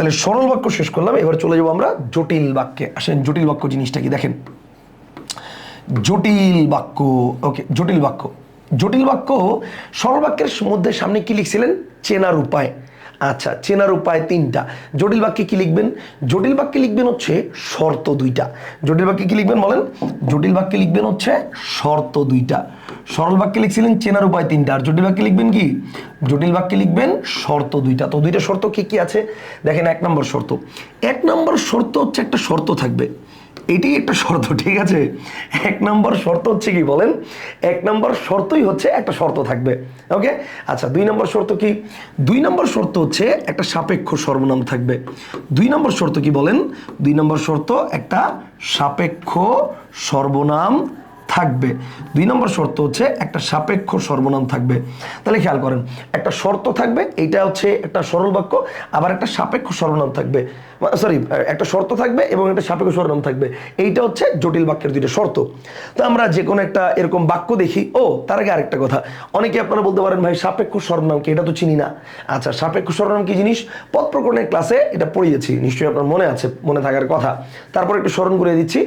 তাহলে সরল বাক্য শেষ করলাম, এবার চলে যাব আমরা জটিল বাক্যে। আসেন জটিল বাক্য জিনিসটা কি? দেখেন। জটিল বাক্য, ওকে, জটিল বাক্য। জটিল বাক্য সরল বাক্যের মধ্যে সামনে কি লিখছিলেন? চেনার উপায়। আচ্ছা চেনার উপায় তিনটা। জটিল বাক্যে কি লিখবেন? জটিল বাক্যে লিখবেন হচ্ছে শর্ত দুইটা। জটিল বাক্যে কি লিখবেন বলেন? জটিল বাক্যে লিখবেন হচ্ছে শর্ত দুইটা। সরল বাক্যে লিখছিলেন চেনার উপায় তিনটা। আর জটিল বাক্যে লিখবেন কি? জটিল বাক্যে লিখবেন শর্ত দুইটা। তো দুইটা শর্ত কি কি আছে? দেখেন এক নম্বর শর্ত। এক নম্বর শর্ত হচ্ছে একটা শর্ত থাকবে। এটি একটা শর্ত, ঠিক আছে? এক নম্বর শর্ত হচ্ছে কি বলেন? এক নম্বর শর্তই হচ্ছে একটা শর্ত থাকবে ওকে আচ্ছা দুই নম্বর শর্ত কি? দুই নম্বর শর্ত হচ্ছে একটা সাপেক্ষ সর্বনাম থাকবে। দুই নম্বর শর্ত কি বলেন? দুই নম্বর শর্ত একটা সাপেক্ষ সর্বনাম থাকবে। দুই নম্বর শর্ত হচ্ছে একটা সাপেক্ষ সর্বনাম থাকবে। তাহলে খেয়াল করেন, একটা শর্ত থাকবে, এইটা হচ্ছে একটা সরল বাক্য, আবার একটা সাপেক্ষ সর্বনাম থাকবে। সরি একটা শর্ত থাকবে এবং একটা সাপেক্ষ সর্বনাম থাকবে। এইটা হচ্ছে জটিল বাক্যের দুইটা শর্ত। তো আমরা যে কোনো একটা এরকম বাক্য দেখি। ও, তার আগে আরেকটা কথা। অনেকে আপনারা বলতে পারেন, ভাই, সাপেক্ষ সর্বনাম কি? এটা তো চিনি না। আচ্ছা সাপেক্ষ সর্বনাম কি জিনিস? পদ প্রকরণের ক্লাসে এটা পড়িয়েছি, নিশ্চয়ই আপনার মনে আছে, মনে থাকার কথা। তারপর একটু স্মরণ করে দিচ্ছি।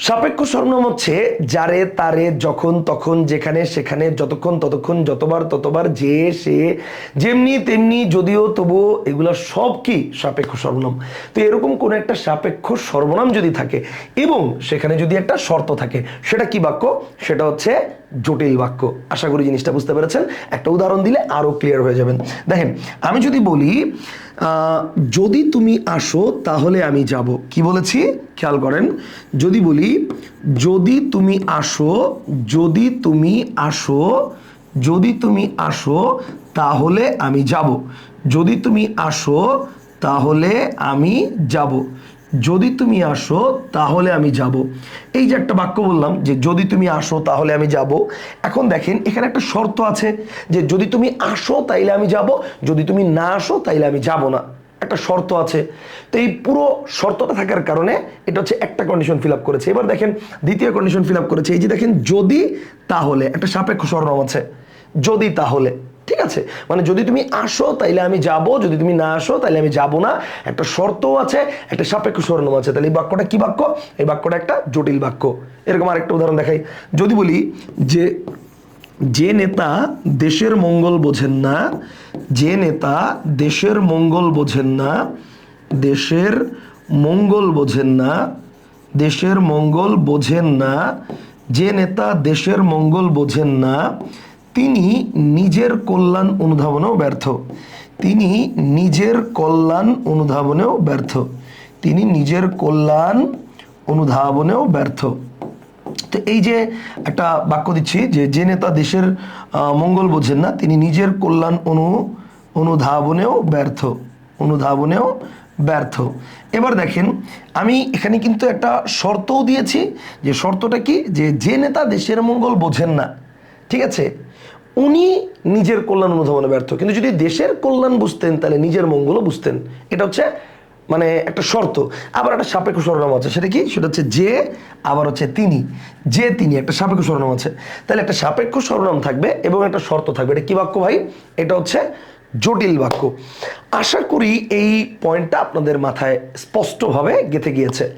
সাপেক্ষ সর্বনাম হচ্ছে যারে তারে যখন তখন যেখানে সেখানে যতক্ষণ ততক্ষণ যতবার ততবার যে সে যেমনি তেমনি যদিও তবুও এগুলো সব কি সাপেক্ষ সর্বনাম তো এরকম কোনো একটা সাপেক্ষ সর্বনাম যদি থাকে এবং সেখানে যদি একটা শর্ত থাকে, সেটা কি বাক্য? সেটা হচ্ছে জটিল বাক্য। আশা করি জিনিসটা বুঝতে পেরেছেন। একটা উদাহরণ দিলে আরও ক্লিয়ার হয়ে যাবেন। দেখেন, আমি যদি বলি যদি তুমি আসো, তাহলে আমি যাব। কি বলেছি? খেয়াল করেন। যদি বলি, যদি তুমি আসো, যদি তুমি আসো, যদি তুমি আসো, তাহলে আমি যাব। যদি তুমি আসো, তাহলে আমি যাব। যদি তুমি আসো, তাহলে আমি যাব। এই যে একটা বাক্য বললাম যে, যদি তুমি আসো, তাহলে আমি যাব। এখন দেখেন, এখানে একটা শর্ত আছে যে, যদি তুমি আসো, তাইলে আমি যাব। যদি তুমি না আসো, তাইলে আমি যাব না। একটা শর্ত আছে। তো এই পুরো শর্তটা থাকার কারণে এটা হচ্ছে একটা কন্ডিশন ফিল আপ করেছে। এবার দেখেন, দ্বিতীয় কন্ডিশন ফিল আপ করেছে। এই যে দেখেন, যদি, তাহলে। একটা সাপেক্ষ সর্বনাম আছে। যদি, তাহলে। ঠিক আছে? মানে যদি তুমি আসো, তাইলে আমি যাব। যদি তুমি না আসো, তাইলে আমি যাব না। একটা শর্তও আছে, একটা সাপেক্ষ সর্বনাম আছে। তাহলে এই বাক্যটা কি বাক্য? এই বাক্যটা একটা জটিল বাক্য। এরকম আরেকটা উদাহরণ দেখাই। যদি বলি যে যে নেতা দেশের মঙ্গল বোঝেন না, যে নেতা দেশের মঙ্গল বোঝেন না, দেশের মঙ্গল বোঝেন না, দেশের মঙ্গল বোঝেন না, যে নেতা দেশের মঙ্গল বোঝেন না তিনি নিজের কল্যাণ অনুধাবনেও ব্যর্থ। তিনি নিজের কল্যাণ অনুধাবনেও ব্যর্থ। তিনি নিজের কল্যাণ অনুধাবনেও ব্যর্থ। তো এই যে একটা বাক্য দিচ্ছি যে যে নেতা দেশের মঙ্গল বোঝেন না, তিনি নিজের কল্যাণ অনু, অনুধাবনেও ব্যর্থ অনুধাবনেও ব্যর্থ। এবার দেখেন, আমি এখানে কিন্তু একটা শর্তও দিয়েছি, যে শর্তটা কি? যে যে নেতা দেশের মঙ্গল বোঝেন না, ঠিক আছে? উনি নিজের কল্যাণ অনুধাবনে ব্যর্থ। কিন্তু যদি দেশের কল্যাণ বুঝতেন, তাহলে নিজের মঙ্গলও বুঝতেন। এটা হচ্ছে মানে একটা শর্ত। আবার একটা সাপেক্ষ সরনাম আছে। সেটা কি? সেটা হচ্ছে যে, আবার হচ্ছে তিনি। যে, তিনি। একটা সাপেক্ষ সরনাম আছে। তাহলে একটা সাপেক্ষ সরনাম থাকবে এবং একটা শর্ত থাকবে। এটা কি বাক্য ভাই? এটা হচ্ছে জটিল বাক্য। আশা করি এই পয়েন্টটা আপনাদের মাথায় স্পষ্টভাবে গেঁথে গিয়েছে।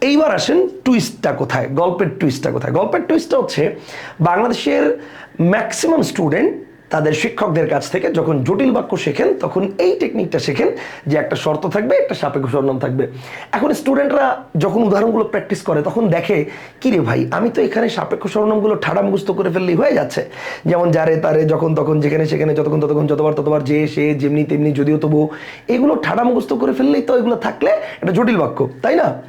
এইবার আসেন টুইস্টটা কোথায়? গল্পের টুইস্টটা কোথায়? গল্পের টুইস্টটা হচ্ছে, বাংলাদেশের ম্যাক্সিমাম স্টুডেন্ট তাদের শিক্ষকদের কাছ থেকে যখন জটিল বাক্য শেখেন, তখন এই টেকনিকটা শেখেন যে একটা শর্ত থাকবে, একটা সাপেক্ষ সর্বনাম থাকবে। এখন স্টুডেন্টরা যখন উদাহরণগুলো প্র্যাকটিস করে, তখন দেখে কি রে ভাই, আমি তো এখানে সাপেক্ষ সর্বনামগুলো ঠাড়া মুখস্থ করে ফেললেই হয়ে যাচ্ছে। যেমন যারে তারে, যখন তখন, যেখানে সেখানে, যতক্ষণ, ততক্ষণ, যতবার, ততবার, যে, সে, যেমনি, তেমনি, যদিও তবু। এগুলো ঠাড়া মুখস্থ করে ফেললেই তো এগুলো থাকলে এটা জটিল বাক্য, তাই না?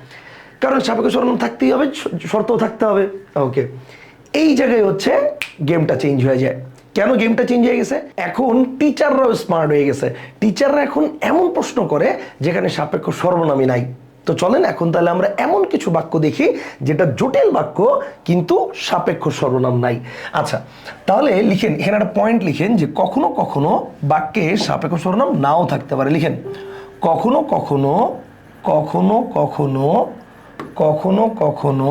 কারণ সাপেক্ষ সর্বনাম থাকতেই হবে শর্তও থাকতে হবে। ওকে এই জায়গায় হচ্ছে গেমটা চেঞ্জ হয়ে যায়। কেন গেমটা চেঞ্জ হয়ে গেছে? এখন টিচাররাও স্মার্ট হয়ে গেছে। টিচাররা এখন এমন প্রশ্ন করে, যেখানে সাপেক্ষ সর্বনামই নাই। তো চলেন এখন তাহলে আমরা এমন কিছু বাক্য দেখি, যেটা জটিল বাক্য, কিন্তু সাপেক্ষ সর্বনাম নাই। আচ্ছা তাহলে লিখেন, এখানে একটা পয়েন্ট লিখেন যে কখনো কখনো বাক্যে সাপেক্ষ সর্বনাম নাও থাকতে পারে। লিখেন, কখনো কখনো কখনো কখনো কখনো কখনো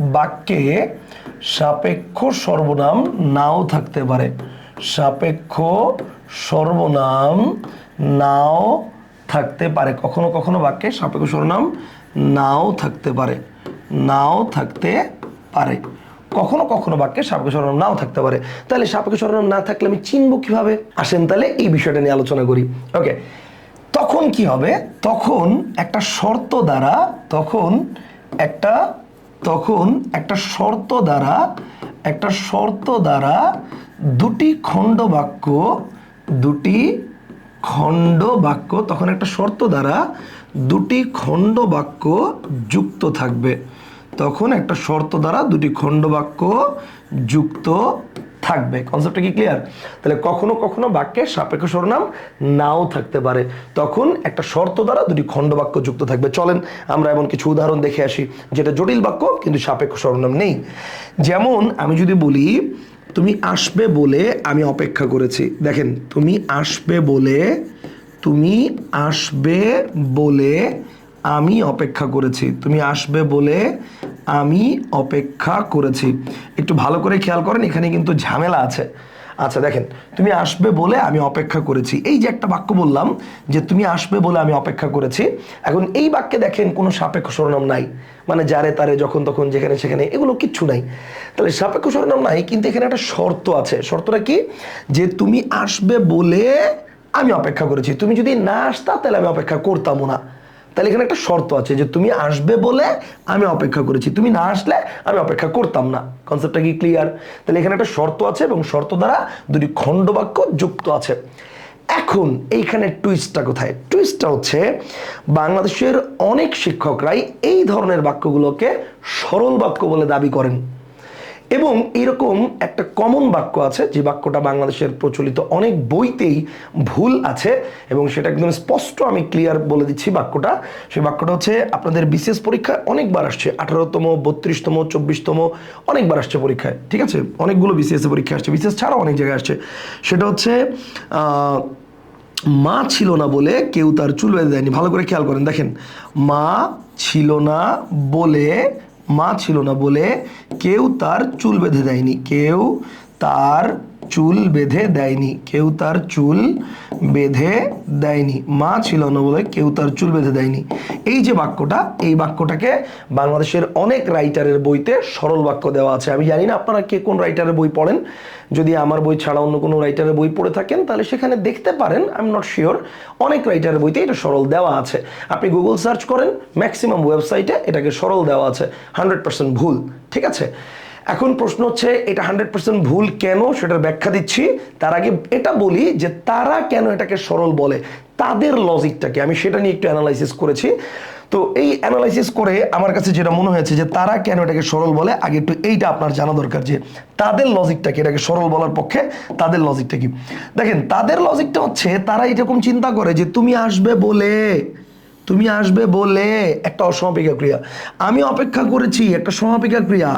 বাক্যে সাপেক্ষ সর্বনাম নাও থাকতে পারে। সাপেক্ষ সর্বনাম নাও থাকতে পারে। কখনো কখনো বাক্যে সাপেক্ষ সর্বনাম নাও থাকতে পারে। নাও থাকতে পারে। কখনো কখনো বাক্যে সাপেক্ষ সর্বনাম নাও থাকতে পারে। তাহলে সাপেক্ষ সর্বনাম না থাকলে আমি চিনব কীভাবে? আসেন তাহলে এই বিষয়টা নিয়ে আলোচনা করি। ওকে, তখন কি হবে? তখন একটা শর্ত দ্বারা তখন একটা তখন একটা শর্ত দ্বারা, একটা শর্ত দ্বারা দুটি খণ্ড বাক্য, দুটি খণ্ড বাক্য, তখন একটা শর্ত দ্বারা দুটি খণ্ড বাক্য যুক্ত থাকবে। তখন একটা শর্ত দ্বারা দুটি খণ্ড বাক্য যুক্ত থাকবে। কনসেপ্টটা কি ক্লিয়ার তাহলে কখনো কখনো বাক্যে সাপেক্ষ সর্বনাম নাও থাকতে পারে। তখন একটা শর্ত দ্বারা দুটি খণ্ড বাক্য যুক্ত থাকবে। চলেন আমরা এমন কিছু উদাহরণ দেখে আসি, যেটা জটিল বাক্য, কিন্তু সাপেক্ষ সর্বনাম নেই। যেমন আমি যদি বলি, তুমি আসবে বলে আমি অপেক্ষা করেছি। দেখেন, তুমি আসবে বলে, তুমি আসবে বলে আমি অপেক্ষা করেছি। তুমি আসবে বলে আমি অপেক্ষা করেছি। একটু ভালো করে খেয়াল করেন, এখানে কিন্তু ঝামেলা আছে। আচ্ছা দেখেন, তুমি আসবে বলে আমি অপেক্ষা করেছি। এই যে একটা বাক্য বললাম যে তুমি আসবে বলে আমি অপেক্ষা করেছি, এখন এই বাক্যে দেখেন কোনো সাপেক্ষ সরনাম নাই। মানে যারে তারে, যখন তখন, যেখানে সেখানে, এগুলো কিচ্ছু নাই। তাহলে সাপেক্ষ সরনাম নাই, কিন্তু এখানে একটা শর্ত আছে। শর্তটা কি? যে তুমি আসবে বলে আমি অপেক্ষা করেছি। তুমি যদি না আসতা, তাহলে আমি অপেক্ষা করতামও না। তাহলে এখানে একটা শর্ত আছে যে তুমি আসবে বলে আমি অপেক্ষা করেছি। তুমি না আসলে আমি অপেক্ষা করতাম না। কনসেপ্টটা কি ক্লিয়ার তাহলে এখানে একটা শর্ত আছে এবং শর্ত দ্বারা দুটি খণ্ডবাক্য যুক্ত আছে। এখন এইখানে টুইস্টটা কোথায়? টুইস্টটা হচ্ছে বাংলাদেশের অনেক শিক্ষকরাই এই ধরনের বাক্যগুলোকে সরল বাক্য বলে দাবি করেন। এবং এরকম একটা কমন বাক্য আছে, যে বাক্যটা বাংলাদেশের প্রচলিত অনেক বইতেই ভুল আছে এবং সেটা একদম স্পষ্ট আমি ক্লিয়ার বলে দিচ্ছি বাক্যটা। সেই বাক্যটা হচ্ছে, আপনাদের বিশেষ পরীক্ষায় অনেকবার আসছে, আঠারোতম, বত্রিশতম, চব্বিশতম, অনেকবার আসছে পরীক্ষায়, ঠিক আছে? অনেকগুলো বিসিএস পরীক্ষা আসছে বিশেষ ছাড়াও অনেক জায়গায় আসছে। সেটা হচ্ছে মা ছিল না বলে কেউ তার চুল বেঁধে দেয়নি, ভালো করে খেয়াল করেন, দেখেন, মা ছিল না বলে মা ছিল না বলে কেউ তার চুল বেঁধে দেয়নি কেউ তার চুল বেঁধে দেয়নি, কেউ তার চুল বেঁধে দেয়নি। মা ছিল না বলে কেউ তার চুল বেঁধে দেয়নি। এই যে বাক্যটা, এই বাক্যটাকে বাংলাদেশের অনেক রাইটারের বইতে সরল বাক্য দেওয়া আছে। আমি জানি না আপনারা কে কোন রাইটারের বই পড়েন। যদি আমার বই ছাড়া অন্য কোনো রাইটারের বই পড়ে থাকেন, তাহলে সেখানে দেখতে পারেন আই এম নট শিওর অনেক রাইটারের বইতে এটা সরল দেওয়া আছে। আপনি গুগল সার্চ করেন ম্যাক্সিমাম ওয়েবসাইটে এটাকে সরল দেওয়া আছে হান্ড্রেড পার্সেন্ট ভুল, ঠিক আছে? এখন প্রশ্ন হচ্ছে, এটা হান্ড্রেড পার্সেন্ট ভুল কেন? সেটার ব্যাখ্যা দিচ্ছি। তার আগে এটা বলি যে, তারা কেন এটাকে সরল বলে? তাদের লজিকটাকে আমি সেটা নিয়ে একটু অ্যানালাইসিস করেছি। তো এই অ্যানালাইসিস করে আমার কাছে যেটা মনে হয়েছে যে, তারা কেন এটাকে সরল বলে? আগে একটু এইটা আপনার জানা দরকার যে, তাদের লজিকটাকে এটাকে সরল বলার পক্ষে তাদের লজিকটা কি? দেখেন, তাদের লজিকটা হচ্ছে, তারা এরকম চিন্তা করে যে, তুমি আসবে বলে। তুমি আসবে বলে একটা অসমাপিকা ক্রিয়া। আমি অপেক্ষা করেছি একটা সমাপিকা ক্রিয়া।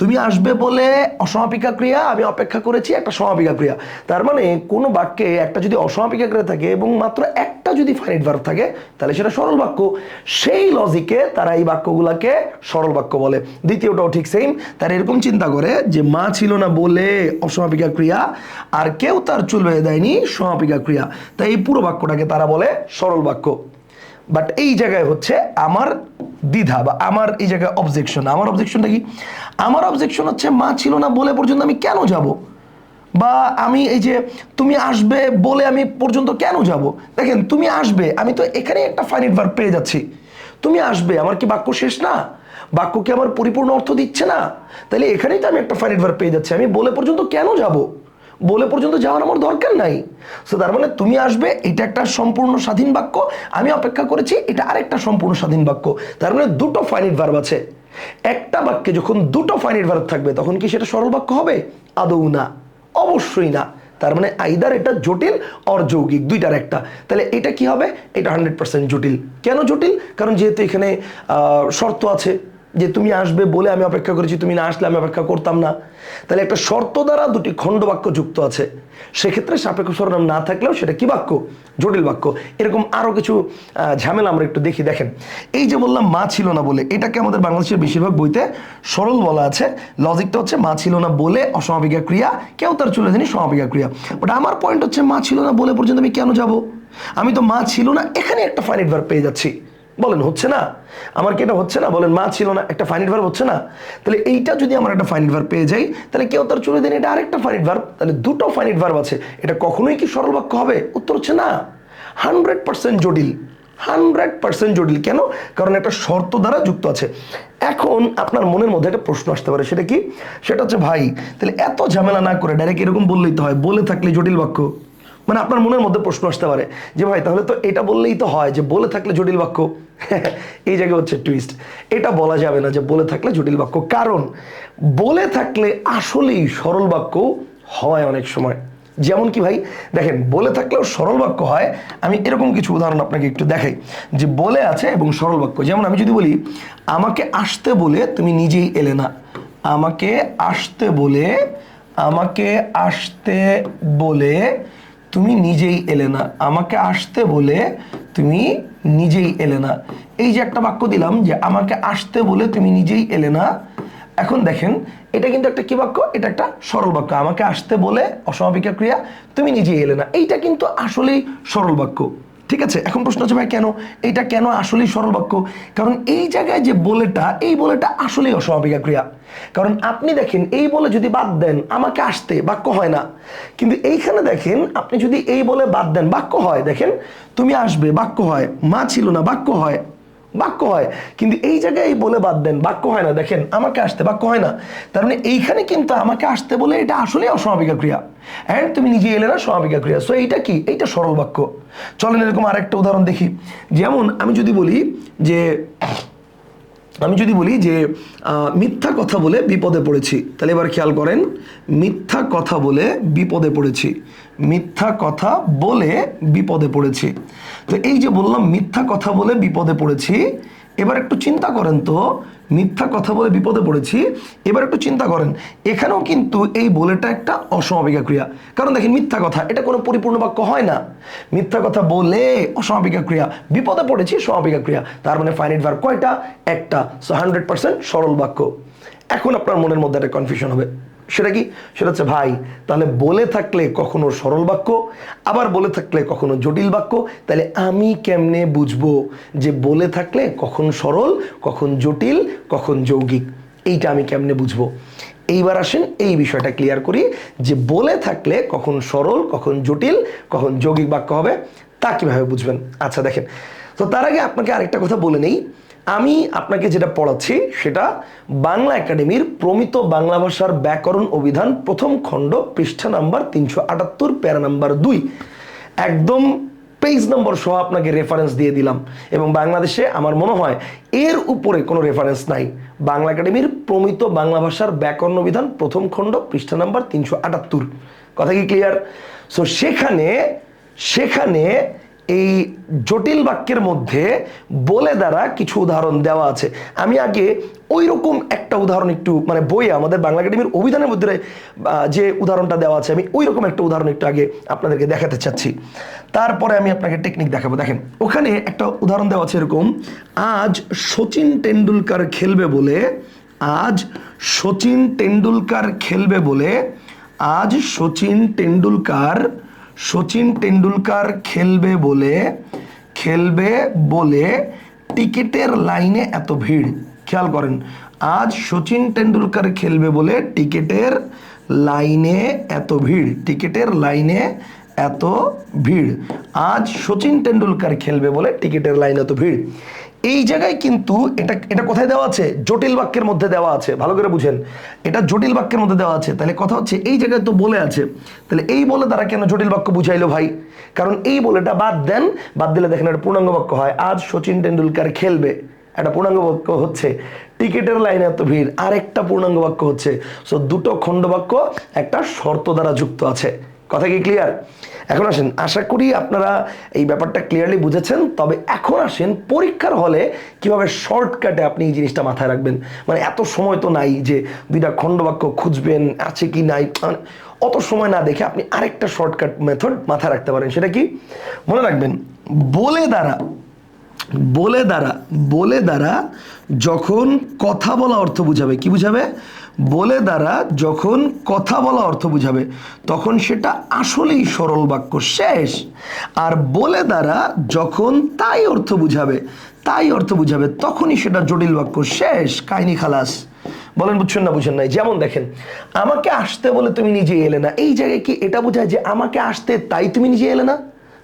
তুমি আসবে বলে অসমাপিকা ক্রিয়া, আমি অপেক্ষা করেছি একটা সমাপিকা ক্রিয়া। তার মানে কোনো বাক্যে একটা যদি অসমাপিকা ক্রিয়া থাকে এবং মাত্র একটা যদি ফাইনাইট ভার্ব থাকে, তাহলে সেটা সরল বাক্য। সেই লজিকে তারা এই বাক্যগুলোকে সরল বাক্য বলে। দ্বিতীয়টাও ঠিক সেম তারা এরকম চিন্তা করে যে মা ছিল না বলে অসমাপিকা ক্রিয়া, আর কেউ তার চুল বেঁধে দেয়নি সমাপিকা ক্রিয়া। তাই এই পুরো বাক্যটাকে তারা বলে সরল বাক্য। বাট এই জায়গায় হচ্ছে আমার দ্বিধা বা আমার এই জায়গায় অবজেকশন আমার অবজেকশনটা কি? আমার অবজেকশন হচ্ছে মা ছিল না বলে পর্যন্ত আমি কেন যাব? বা আমি এই যে তুমি আসবে বলে আমি পর্যন্ত কেন যাব? দেখেন, তুমি আসবে, আমি তো এখানে একটা ফাইনিট ভার্ব পেয়ে যাচ্ছি। তুমি আসবে, আমার কি বাক্য শেষ না? বাক্য কি আমার পরিপূর্ণ অর্থ দিচ্ছে না? তাহলে এখানেই তো আমি একটা ফাইনিট ভার্ব পেয়ে যাচ্ছি। আমি বলে পর্যন্ত কেন যাব? বলে পর্যন্ত যাওয়ার আমার দরকার নাই। সো তার মানে তুমি আসবে, এটা একটা সম্পূর্ণ স্বাধীন বাক্য, আমি অপেক্ষা করেছি, এটা আরেকটা সম্পূর্ণ স্বাধীন বাক্য। তার মানে দুটো ফাইনিট ভার্ব আছে। একটা বাক্যে যখন দুটো ফাইনিট ভার্ব থাকবে, তখন কি সেটা সরল বাক্য হবে? আদৌ না। অবশ্যই না। তার মানে আইদার এটা জটিল অর যৌগিক, দুইটার একটা। তাহলে এটা কি হবে? এটা হান্ড্রেড পার্সেন্ট জটিল। কেন জটিল? কারণ যেহেতু এখানে শর্ত আছে। যে তুমি আসবে বলে আমি অপেক্ষা করেছি, তুমি না আসলে আমি অপেক্ষা করতাম না। তাহলে একটা শর্ত দ্বারা দুটি খণ্ড বাক্য যুক্ত আছে। সেক্ষেত্রে সাপেক্ষ সরনাম না থাকলেও সেটা কি বাক্য? জটিল বাক্য। এরকম আরও কিছু ঝামেলা আমরা একটু দেখি, দেখেন। এই যে বললাম মা ছিল না বলে, এটাকে আমাদের বাংলাদেশের বেশিরভাগ বইতে সরল বলা আছে। লজিকটা হচ্ছে মা ছিল না বলে অসমাপিকা ক্রিয়া, কেউ তার চলে জানি সমাপিকা ক্রিয়া। বাট আমার পয়েন্ট হচ্ছে মা ছিল না বলে পর্যন্ত আমি কেন যাব? আমি তো মা ছিল না, এখানে একটা ফাইনিট ভার্ব পেয়ে যাচ্ছি। বলেন, হচ্ছে না? আমার কি এটা হচ্ছে না? বলেন, মা ছিল না, একটা ফাইনিট ভার্ব হচ্ছে না? তাহলে এইটা যদি আমার একটা ফাইনিট ভার্ব পেয়ে যাই, তাহলে কেউ তার চলে দিন এটা আরেকটা ফাইনিট ভার্ব তাহলে দুটো ফাইনিট ভার্ব আছে। এটা কখনোই কি সরল বাক্য হবে? উত্তর হচ্ছে না। হান্ড্রেড পার্সেন্ট জটিল। হান্ড্রেড পার্সেন্ট জটিল। কেন? কারণ একটা শর্ত দ্বারা যুক্ত আছে। এখন আপনার মনের মধ্যে একটা প্রশ্ন আসতে পারে, সেটা কি? সেটা হচ্ছে, ভাই, তাহলে এত ঝামেলা না করে ডাইরেক্ট এরকম বললেই তো হয়। বলে থাকলে জটিল বাক্য। মানে আপনার মনের মধ্যে প্রশ্ন আসতে পারে যে ভাই, তাহলে তো এটা বললেই তো হয় যে বলে থাকলে জটিল বাক্য। এই জায়গায় হচ্ছে টুইস্ট এটা বলা যাবে না যে বলে থাকলে জটিল বাক্য। কারণ বলে থাকলে আসলেই সরল বাক্য হয় অনেক সময়। যেমন কি ভাই, দেখেন, বলে থাকলেও সরল বাক্য হয়। আমি এরকম কিছু উদাহরণ আপনাকে একটু দেখাই। যে বলে আছে এবং সরল বাক্য। যেমন আমি যদি বলি, আমাকে আসতে বলে তুমি নিজেই এলে না। আমাকে আসতে বলে, আমাকে আসতে বলে তুমি নিজেই এলে না আমাকে আসতে বলে তুমি নিজেই এলে না এই যে একটা বাক্য দিলাম যে আমাকে আসতে বলে তুমি নিজেই এলে না এখন দেখেন, এটা কিন্তু একটা কি বাক্য? এটা একটা সরল বাক্য। আমাকে আসতে বলে অসমাপিকা ক্রিয়া, তুমি নিজেই এলে না এইটা কিন্তু আসলেই সরল বাক্য। ঠিক আছে? এখন প্রশ্ন হচ্ছে, ভাই, কেন? এটা কেন আসলেই সরল বাক্য? কারণ এই জায়গায় যে বলেটা, এই বলেটা আসলেই অস্বাভাবিক ক্রিয়া কারণ আপনি দেখেন, এই বলে যদি বাদ দেন, আমাকে আসতে বাক্য হয় না। কিন্তু এইখানে দেখেন, আপনি যদি এই বলে বাদ দেন, বাক্য হয়। দেখেন, তুমি আসবে, বাক্য হয়। মা ছিল না, বাক্য হয়। বাক্য হয়। কিন্তু এই জায়গায় এই বলে বাদ দেন, বাক্য হয় না। দেখেন, আমাকে আসতে বাক্য হয় না। তার মানে এইখানে কিন্তু আমাকে আসতে বলে এটা আসলেই অসমাপিকা ক্রিয়া। অ্যান্ড তুমি নিজে এলে না সমাপিকা ক্রিয়া। সো এইটা কি? এইটা সরল বাক্য। চলেন এরকম আরেকটা উদাহরণ দেখি। যেমন আমি যদি বলি যে, আমি যদি বলি যে মিথ্যা কথা বলে বিপদে পড়েছি। তাহলে এবার খেয়াল করেন, মিথ্যা কথা বলে বিপদে পড়েছি। মিথ্যা কথা বলে বিপদে পড়েছি। তো এই যে বললাম, মিথ্যা কথা বলে বিপদে পড়েছি, এবার একটু চিন্তা করেন তো। মিথ্যা কথা বলে বিপদে পড়েছি, এবার একটু চিন্তা করেন। এখানেও কিন্তু এই বলেটা একটা অসমাপিকা ক্রিয়া। কারণ দেখেন, মিথ্যা কথা, এটা কোনো পরিপূর্ণ বাক্য হয় না। মিথ্যা কথা বলে অসমাপিকা ক্রিয়া। বিপদে পড়েছি সমাপিকা ক্রিয়া। তার মানে ফাইনাইট ভার কয়টা? একটা। সো হান্ড্রেড পার্সেন্ট সরল বাক্য। এখন আপনার মনের মধ্যে একটা কনফিউশন হবে। সেটা কি? সেটা হচ্ছে, ভাই, তাহলে বলে থাকলে কখনো সরল বাক্য, আবার বলে থাকলে কখনো জটিল বাক্য। তাহলে আমি কেমনে বুঝব যে বলে থাকলে কখন সরল, কখন জটিল, কখন যৌগিক? এইটা আমি কেমনে বুঝব? এইবার আসেন, এই বিষয়টা ক্লিয়ার করি যে বলে থাকলে কখন সরল, কখন জটিল, কখন যৌগিক বাক্য হবে, তা কীভাবে বুঝবেন? আচ্ছা দেখেন তো তার আগে আপনাকে আরেকটা কথা বলে নেই। আমি আপনাকে যেটা পড়াচ্ছি সেটা বাংলা একাডেমির প্রমিত বাংলা ভাষার ব্যাকরণ অভিধান প্রথম খণ্ড পৃষ্ঠা নাম্বার তিনশো আটাত্তর, প্যারা নাম্বার দুই। একদম পেজ নম্বর সহ আপনাকে রেফারেন্স দিয়ে দিলাম এবং বাংলাদেশে আমার মনে হয় এর উপরে কোনো রেফারেন্স নাই। বাংলা একাডেমির প্রমিত বাংলা ভাষার ব্যাকরণ অভিধান প্রথম খণ্ড পৃষ্ঠা নাম্বার তিনশো আটাত্তর। কথা কি ক্লিয়ার সো সেখানে সেখানে এই জটিল বাক্যের মধ্যে বলে দ্বারা কিছু উদাহরণ দেওয়া আছে। আমি আগে ওই রকম একটা উদাহরণ একটু মানে বইয়ে আমাদের বাংলা একাডেমির অভিধানের মধ্যে যে উদাহরণটা দেওয়া আছে, আমি ওই রকম একটা উদাহরণ একটু আগে আপনাদেরকে দেখাতে চাচ্ছি। তারপরে আমি আপনাকে টেকনিক দেখাবো। দেখেন, ওখানে একটা উদাহরণ দেওয়া আছে এরকম, আজ সচিন টেন্ডুলকার খেলবে বলে, আজ সচিন টেন্ডুলকার খেলবে বলে, আজ সচিন টেন্ডুলকার সচিন টেন্ডুলকার খেলবে বলে খেলবে বলে টিকিটের লাইনে এত ভিড়। খেয়াল করেন, আজ সচিন টেন্ডুলকার খেলবে বলে টিকিটের লাইনে এত ভিড়, টিকিটের লাইনে এত ভিড়। আজ সচিন টেন্ডুলকার খেলবে বলে টিকিটের লাইনে এত ভিড়। এই জায়গায় কিন্তু এটা এটা কোথায় দেওয়া আছে? জটিল বাক্যের মধ্যে দেওয়া আছে। ভালো করে বুঝেন। এটা জটিল বাক্যের মধ্যে দেওয়া আছে। তাহলে কথা হচ্ছে, এই জায়গায় তো বলে আছে। তাহলে এই বলে তারা কেন জটিল বাক্য বুঝাইলো ভাই? কারণ এই বলেটা বাদ দেন, বাদ দিলে দেখেন একটা পূর্ণাঙ্গ বাক্য হয়। আজ সচিন টেন্ডুলকার খেলবে। একটা পূর্ণাঙ্গ বাক্য হচ্ছে। টিকিটের লাইনে এত ভিড়। আর একটা পূর্ণাঙ্গ বাক্য হচ্ছে। সো দুটো খণ্ড বাক্য একটা শর্ত দ্বারা যুক্ত আছে। কথা কি ক্লিয়ার এখন আসেন, আশা করি আপনারা এই ব্যাপারটা ক্লিয়ারলি বুঝেছেন, তবে এখন আসেন পরীক্ষার হলে কীভাবে শর্টকাটে আপনি এই জিনিসটা মাথায় রাখবেন? মানে এত সময় তো নাই যে দুইটা খণ্ডবাক্য খুঁজবেন, আছে কি নাই? মানে অত সময় না দেখে আপনি আরেকটা শর্টকাট মেথড মাথায় রাখতে পারেন, সেটা কি? মনে রাখবেন, বলে দ্বারা বলে দ্বারা বলে দ্বারা যখন কথা বলা অর্থ বুঝাবে, কি বুঝাবে? বলে দ্বারা যখন কথা বলা অর্থ বুঝাবে, তখন সেটা আসলেই সরল বাক্য শেষ। আর বলে দ্বারা যখন তাই অর্থ বুঝাবে, তাই অর্থ বুঝাবে, তখনই সেটা জটিল বাক্য শেষ। কাহিনী খালাস। বলেন, বুঝছেন না বুঝেন নাই? যেমন দেখেন, আমাকে আসতে বলে তুমি নিজে এলে না। এই জায়গায় কি এটা বোঝায় যে আমাকে আসতে তাই তুমি নিজে এলে না?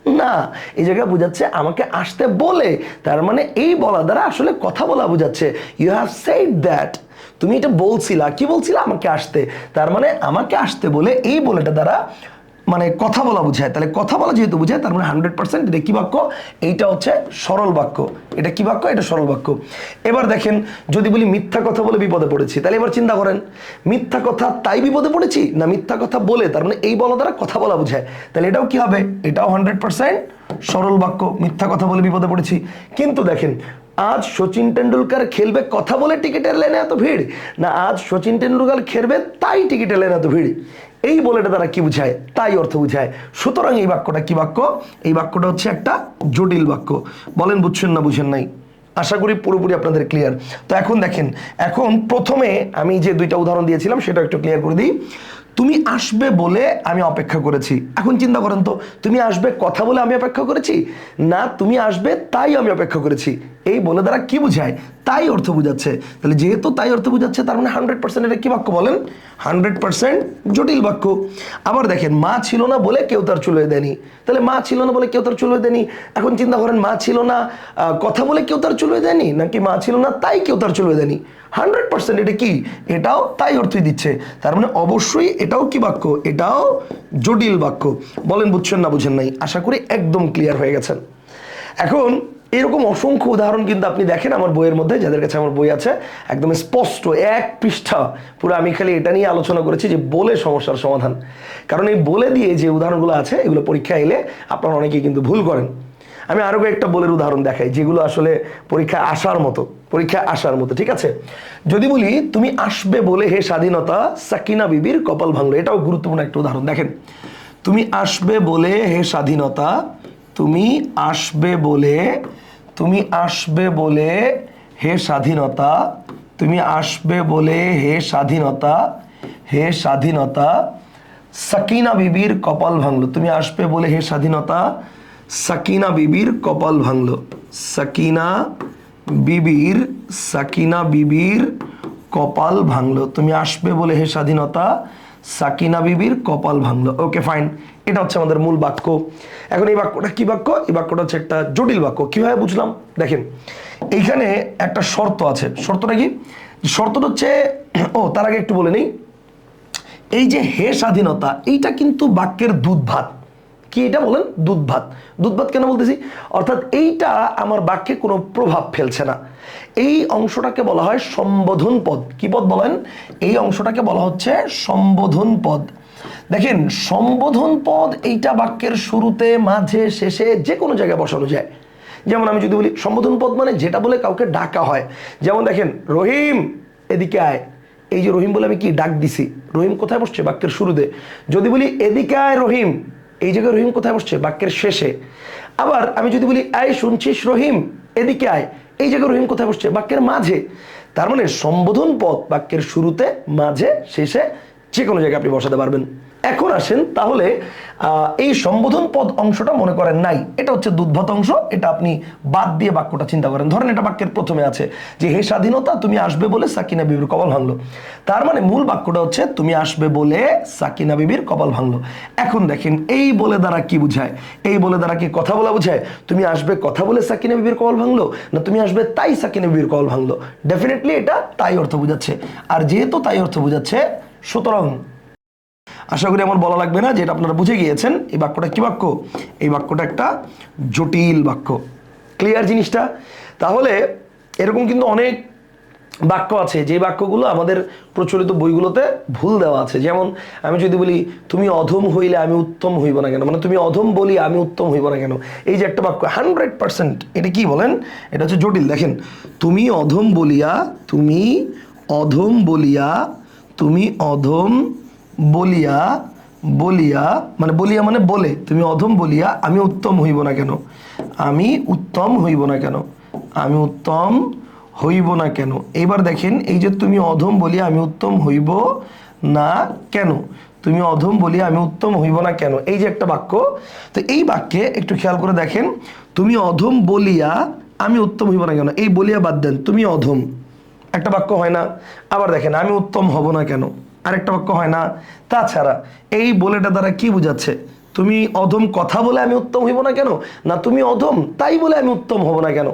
না, এই জায়গায় বোঝাচ্ছে আমাকে আসতে বলে, তার মানে এই বলা দ্বারা আসলে কথা বলা বোঝাচ্ছে। ইউ হ্যাভ সেড দ্যাট তুমি এটা বলছিলা, কি বলছিলা? আমাকে আসতে। তার মানে আমাকে আসতে বলে এই বলেটা দ্বারা মানে কথা বলা বোঝায়। তাহলে কথা বলা যেহেতু বোঝায়, তার মানে হান্ড্রেড পার্সেন্ট এটা কি বাক্য? এইটা হচ্ছে সরল বাক্য। এটা কি বাক্য? এটা সরল বাক্য। এবার দেখেন, যদি বলি মিথ্যা কথা বলে বিপদে পড়েছি, তাহলে এবার চিন্তা করেন, মিথ্যা কথা তাই বিপদে পড়েছি না মিথ্যা কথা বলে, তার মানে এই বলা দ্বারা কথা বলা বোঝায়। তাহলে এটাও কি হবে? এটাও হান্ড্রেড পার্সেন্ট সরল বাক্য, মিথ্যা কথা বলে বিপদে পড়েছি। কিন্তু দেখেন, আজ সচিন টেন্ডুলকার খেলবে কথা বলে টিকিটের লেনে এত ভিড়? না, আজ সচিন টেন্ডুলকার খেলবে তাই টিকিটের লেনে এত ভিড়? এই বলেটা তারা কি বুঝায়? তাই অর্থ বুঝায়। সুতরাং এই বাক্যটা কি বাক্য? এই বাক্যটা হচ্ছে একটা জটিল বাক্য। বলেন, বুঝছেন না বুঝেন নাই? আশা করি পুরোপুরি আপনাদের ক্লিয়ার তো এখন দেখেন, এখন প্রথমে আমি যে দুইটা উদাহরণ দিয়েছিলাম সেটা একটু ক্লিয়ার করে দিই। তুমি আসবে বলে আমি অপেক্ষা করেছি। এখন চিন্তা করেন তো, তুমি আসবে কথা বলে আমি অপেক্ষা করেছি? না, তুমি আসবে তাই আমি অপেক্ষা করেছি। এই বলে দ্বারা কি বুঝায়? তাই অর্থ বোঝাচ্ছে। তাহলে যেহেতু তাই অর্থ বোঝাচ্ছে, তার মানে হান্ড্রেড পার্সেন্ট এটা কি বাক্য বলেন? হান্ড্রেড পার্সেন্ট জটিল বাক্য। আবার দেখেন, মা ছিল না বলে কেউ তার চুলোয় দেয়নি তাহলে মা ছিল না বলে কেউ তার চুলোয় দেয়নি এখন চিন্তা করেন, মা ছিল না কথা বলে কেউ তার চুলোয় দেয়নি নাকি মা ছিল না, তাই কেউ তার চুলোয় দেয়নি হান্ড্রেড পার্সেন্ট এটা কি? এটাও তাই অর্থই দিচ্ছে। তার মানে অবশ্যই এটাও কি বাক্য? এটাও জটিল বাক্য। বলেন, বুঝছেন না বুঝেন নাই? আশা করি একদম ক্লিয়ার হয়ে গেছেন। এখন এরকম অসংখ্য উদাহরণ কিন্তু আপনি দেখেন আমার বইয়ের মধ্যে, যাদের কাছে আমার বই আছে, একদম স্পষ্ট, এক পৃষ্ঠা, পুরো আমি খালি এটা নিয়ে আলোচনা করেছি যে বলে সমস্যার সমাধান। কারণ এই বলে দিয়ে যে উদাহরণগুলো আছে, এগুলো পরীক্ষা এলে আপনারা অনেকেই কিন্তু ভুল করেন। আমি আরও একটা বলের উদাহরণ দেখাই, যেগুলো আসলে পরীক্ষায় আসার মতো পরীক্ষায় আসার মতো, ঠিক আছে? যদি বলি, তুমি আসবে বলে হে স্বাধীনতা, সাকিনা বিবির কপাল ভাঙলো, এটাও গুরুত্বপূর্ণ একটা উদাহরণ, দেখেন। তুমি আসবে বলে হে স্বাধীনতা তুমি আসবে বলে, তুমি আসবে বলে হে স্বাধীনতা, তুমি আসবে বলে হে স্বাধীনতা হে স্বাধীনতা, সাকিনা বিবির কপাল ভাঙলো। তুমি আসবে বলে হে স্বাধীনতা, সাকিনা বিবির কপাল ভাঙলো। সাকিনা বিবির সাকিনা বিবির কপাল ভাঙলো। তুমি আসবে বলে হে স্বাধীনতা, সাকিনা বিবির কপাল ভাঙলো। ওকে ফাইন এটা হচ্ছে আমাদের মূল বাক্য। এখন এই বাক্যটা কি বাক্য? এই বাক্যটা হচ্ছে একটা জটিল বাক্য। কীভাবে বুঝলাম? দেখেন, এইখানে একটা শর্ত আছে। শর্তটা কি? শর্তটা হচ্ছে, ও, তার আগে একটু বলে নিই। এই যে হে স্বাধীনতা, এইটা কিন্তু বাক্যের দুধ ভাত। কি এটা বলেন? দুধ ভাত। দুধ ভাত কেন বলতেছি? অর্থাৎ এইটা আমার বাক্যে কোনো প্রভাব ফেলছে না। এই অংশটাকে বলা হয় সম্বোধন পদ। কি পদ বলেন? এই অংশটাকে বলা হচ্ছে সম্বোধন পদ। দেখেন, সম্বোধন পদ এইটা বাক্যের শুরুতে, মাঝে, শেষে যে কোনো জায়গায় বসানো যায়। যেমন আমি যদি বলি, সম্বোধন পদ মানে যেটা বলে কাউকে ডাকা হয়। যেমন দেখেন, রহিম, এদিকে আয়। এই যে রহিম বলে আমি কি ডাক দিছি? রহিম কোথায় বসছে? বাক্যের শুরুতে। যদি বলি, এদিকে আয় রহিম, এই জায়গায় রহিম কোথায় বসছে? বাক্যের শেষে। আবার আমি যদি বলি, আয় শুনছিস রহিম, এদিকে আয়, এই জায়গায় রহিম কোথায় বসছে? বাক্যের মাঝে। তার মানে সম্বোধন পদ বাক্যের শুরুতে, মাঝে, শেষে যে কোনো জায়গায় আপনি বসাতে পারবেন। এখন আসেন তাহলে এই সম্বোধন পদ অংশটা মনে করেন নাই। এটা হচ্ছে দুর্ভত অংশ, এটা আপনি বাদ দিয়ে বাক্যটা চিন্তা করেন। ধরেন এটা বাক্যের প্রথমে আছে যে, হে স্বাধীনতা, তুমি আসবে বলে সাকিনা বিবির কপাল ভাঙলো। তার মানে মূল বাক্যটা হচ্ছে, তুমি আসবে বলে সাকিনা বিবির কপাল ভাঙলো। এখন দেখেন, এই বলে দ্বারা কি বুঝায়? এই বলে দ্বারা কি কথা বলা বুঝায়? তুমি আসবে কথা বলে সাকিনা বিবির কপাল ভাঙলো, না তুমি আসবে তাই সাকিনা বিবির কপাল ভাঙলো? ডেফিনেটলি এটা তাই অর্থ বোঝাচ্ছে। আর যেহেতু তাই অর্থ বোঝাচ্ছে সুতরাং আশা করি আমার বলা লাগবে না যেটা আপনারা বুঝে গিয়েছেন এই বাক্যটা কি বাক্য? এই বাক্যটা একটা জটিল বাক্য। ক্লিয়ার জিনিসটা? তাহলে এরকম কিন্তু অনেক বাক্য আছে, যে বাক্যগুলো আমাদের প্রচলিত বইগুলোতে ভুল দেওয়া আছে। যেমন আমি যদি বলি, তুমি অধম হইলে আমি উত্তম হইব না কেন? মানে তুমি অধম বলি আমি উত্তম হইব না কেন? এই যে একটা বাক্য হান্ড্রেড পার্সেন্ট এটা কি বলেন? এটা হচ্ছে জটিল। দেখেন, তুমি অধম বলিয়া, তুমি অধম বলিয়া তুমি অধম বলিয়া বলিয়া মানে বলিয়া মানে বলে, তুমি অধম বলিয়া, আমি উত্তম হইব না কেন? আমি উত্তম হইব না কেন? আমি উত্তম হইব না কেন? এবার দেখেন, এই যে তুমি অধম বলি আমি উত্তম হইব না কেন? তুমি অধম বলি আমি উত্তম হইব না কেন? এই যে একটা বাক্য, তো এই বাক্যে একটু খেয়াল করে দেখেন, তুমি অধম বলিয়া আমি উত্তম হইব না কেন? এই বলিয়া বাদ দেন, তুমি অধম। একটা বাক্য হয় না। আবার দেখেন, আমি উত্তম হব না কেন? আরেকটা বাক্য হয় না। তাছাড়া এই বলেটা দ্বারা কি বোঝাচ্ছে? তুমি অধম কথা বলে আমি উত্তম হইব না কেন? না তুমি অধম, তাই বলে আমি উত্তম হব না কেন?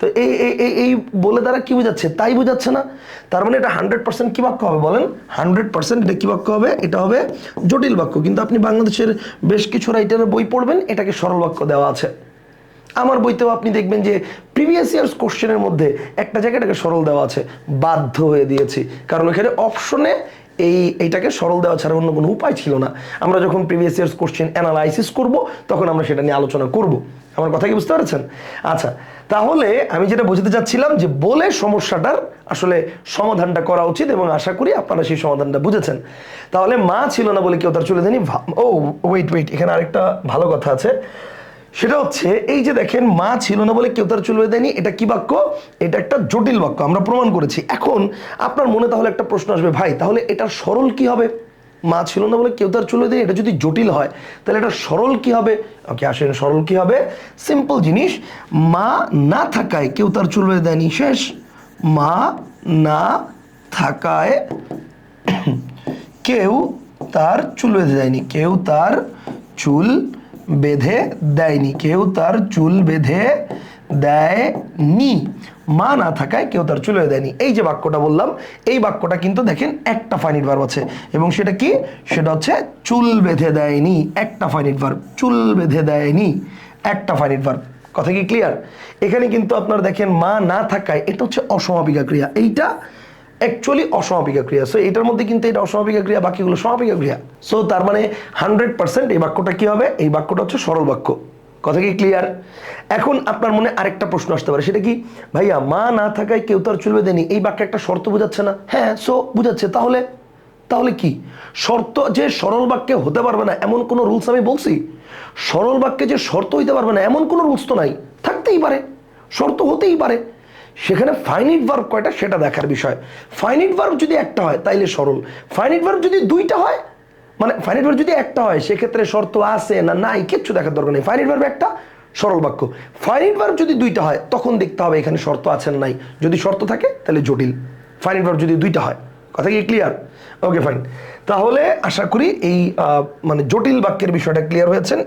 তো এই এই, এই- বলে দ্বারা কি বোঝাচ্ছে? তাই বোঝাচ্ছে না। তার মানে এটা হান্ড্রেড পার্সেন্ট কী বাক্য হবে বলেন? হান্ড্রেড পার্সেন্ট এটা কী বাক্য হবে? এটা হবে জটিল বাক্য। কিন্তু আপনি বাংলাদেশের বেশ কিছু রাইটারের বই পড়বেন, এটাকে সরল বাক্য দেওয়া আছে। আমার বইতেও আপনি দেখবেন যে প্রিভিয়াস ইয়ার্স কোশ্চেনের মধ্যে একটা জায়গাটাকে সরল দেওয়া আছে, বাধ্য হয়ে দিয়েছি। কারণ এখানে অপশনে এই, এইটাকে সরল দেওয়া ছাড়া অন্য কোনো উপায় ছিল না। আমরা যখন প্রিভিয়াস ইয়ার্স কোশ্চেন অ্যানালাইসিস করব, তখন আমরা সেটা নিয়ে আলোচনা করব। আমার কথা কি বুঝতে পারছেন? আচ্ছা তাহলে আমি যেটা বোঝাতে চাচ্ছিলাম যে বলে সমস্যাটার আসলে সমাধানটা করা উচিত এবং আশা করি আপনারা সেই সমাধানটা বুঝেছেন। তাহলে মা ছিল না বলে কেউ তার চলে দেয়নি ভা- ও ওয়েট ওয়েট এখানে আরেকটা ভালো কথা আছে। সেটা হচ্ছে, এই যে দেখেন, মা ছিল না বলে কেউ তার চুল বেঁধে দেয়নি, এটা কি বাক্য? এটা একটা জটিল বাক্য, আমরা প্রমাণ করেছি। এখন আপনার মনে তাহলে একটা প্রশ্ন আসবে, ভাই, তাহলে এটা সরল কি হবে? মা ছিল না বলে কেউ তার চুল বেঁধে এটা যদি জটিল হয়, তাহলে এটা সরল কি হবে? ওকে, আসেন, সরল কি হবে? সিম্পল জিনিস, মা না থাকায় কেউ তার চুল বেঁধে দেয়নি, শেষ। মা না থাকায় কেউ তার চুল বেঁধে দেয়নি, কেউ তার চুল বেঁধে দেয়নি। কেউ তার চুল বেঁধে দেয়নি। মা না থাকায় কেউ তার চুল দেয়নি। এই যে বাক্যটা বললাম, এই বাক্যটা কিন্তু দেখেন একটা ফাইনিট ভার্ব আছে। এবং সেটা কি? সেটা হচ্ছে চুল বেঁধে দেয়নি। একটা ফাইনিট ভার্ব চুল বেঁধে দেয়নি। একটা ফাইনিট ভার্ব কথা কি ক্লিয়ার এখানে কিন্তু আপনার দেখেন মা না থাকায় এটা হচ্ছে অসমাপিকা ক্রিয়া। এইটা অ্যাকচুয়ালি অসমাপিকা ক্রিয়া। সো এটার মধ্যে কিন্তু এটা অসমাপিকা ক্রিয়া, বাকিগুলো সমাপিকা ক্রিয়া। সো তার মানে হান্ড্রেড পার্সেন্ট এই বাক্যটা কি হবে? এই বাক্যটা হচ্ছে সরল বাক্য। কথা কি ক্লিয়ার এখন আপনার মনে আরেকটা প্রশ্ন আসতে পারে, সেটা কি? ভাইয়া, মা না থাকায় কেউ তার চলবে দেনি এই বাক্যে একটা শর্ত বোঝাচ্ছে না? হ্যাঁ সো বুঝাচ্ছে। তাহলে? তাহলে কি? শর্ত যে সরল বাক্যে হতে পারবে না, এমন কোনো রুলস আমি বলছি? সরল বাক্যে যে শর্ত হইতে পারবে না, এমন কোনো রুলস তো নাই। থাকতেই পারে। শর্ত হতেই পারে। সেখানে ফাইনিট ভার্ব কয়টা সেটা দেখার বিষয়। ফাইনিট ভার্ব যদি একটা হয়, তাইলে সরল। ফাইনিট ভার্ব যদি দুইটা হয় মানে ফাইনিট ভার্ব যদি একটা হয়, সেক্ষেত্রে শর্ত আছে না নাই, কিচ্ছু দেখার দরকার নেই। ফাইনিট ভার্ব একটা সরল বাক্য। ফাইনিট ভার্ব যদি দুইটা হয়, তখন দেখতে হবে এখানে শর্ত আছে না নাই। যদি শর্ত থাকে, তাহলে জটিল। ফাইনিট ভার্ব যদি দুইটা হয়, কথা কি ক্লিয়ার ওকে ফাইন তাহলে আশা করি এই মানে জটিল বাক্যের বিষয়টা ক্লিয়ার হয়েছেন